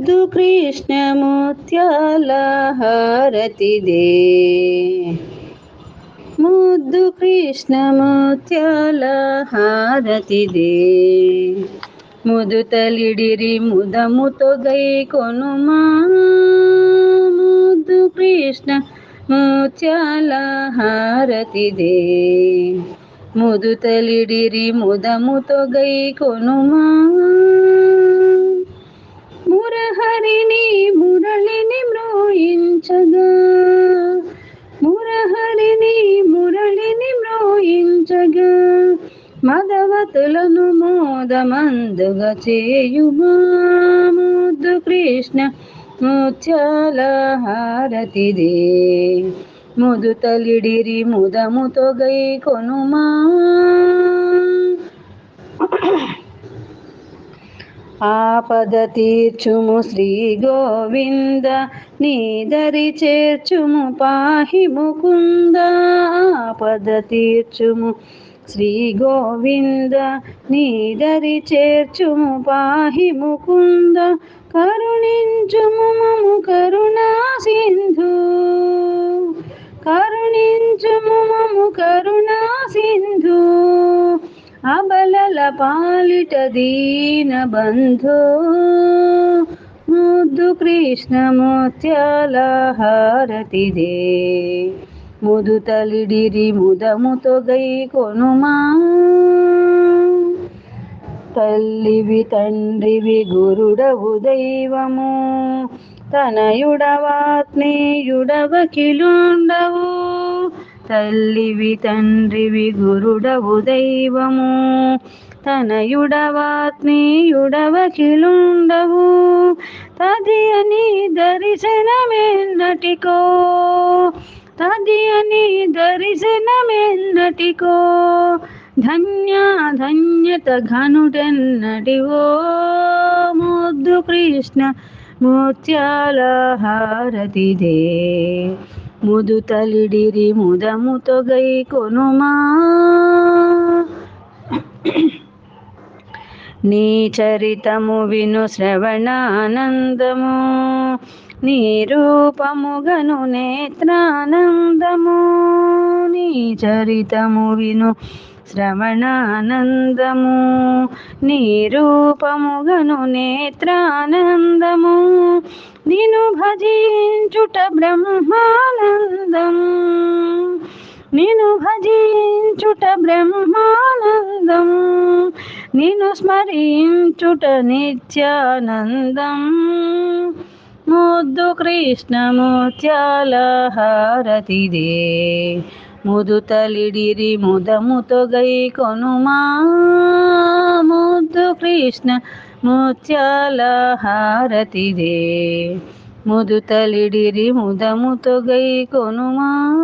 ముద్దు కృష్ణ ముత్యాల హారతిదే. ముద్దు కృష్ణ ముత్యాల హారతిదే ముదుతలిడిరి ముదముతో గై కొనుమా. ముద్దు కృష్ణ ముత్యాల హారతిదే ముదుతలిడిరి ముదముతో గై కొనుమా. మురహరిని మురళిని మ్రోయించగా. మురహరిని మురళిని మ్రోయించగా. మదవతులను మోదమందుగా చేయుమా. ముద్దు కృష్ణ ముత్యాల హారతిదే. ముదుతలిడిరి ముదముతో గై కొనుమా. ఆపద తీర్చుము శ్రీ గోవింద నీదరి చేర్చుము పాహి ముకుంద. ఆపద తీర్చుము శ్రీ గోవింద నీదరి చేర్చుము పాహి ముకుంద. కరుణించుము మము కరుణ పాలిట దీన బంధు. ముద్దు కృష్ణ ముత్యాల హారతిదే. ముదు తలిడిరి ముదముతో గై కొనుమా. తల్లివి తండ్రివి గురుడవు దైవము. తనయుడవాత్మీయుడవ కిలుండవు తల్లివి తండ్రివి గురుడవు దైవము. తనయుడవాత్మీయుడవకిలుండవు. తది అని దర్శనమెన్నటికో. తది అని దర్శనమెన్నటికో. ధన్య ధన్యత ఘనుడెన్నటివో ముద్దు కృష్ణ ముత్యాల హారతిదే ముదు తలిడిరి ముదముతో గై కొనుమా. నీ చరితము విను శ్రవణానందము. నీ రూపముగను నేత్రానందము. నీ చరితము విను శ్రవణానందము. నీ రూపముగను నేత్రానందము. నిను భజించుట బ్రహ్మానందం. నిను భజించుట బ్రహ్మా నిను స్మరించుట నిత్యానందం. ముద్దు కృష్ణ ముత్యాల హారతిదే ముదు తలిడిరి ముదముతో గై కొనుమా. ముద్దు కృష్ణ ముత్యాల హారతిదే ముదు తలిడిరి ముదముతో గై కొనుమా.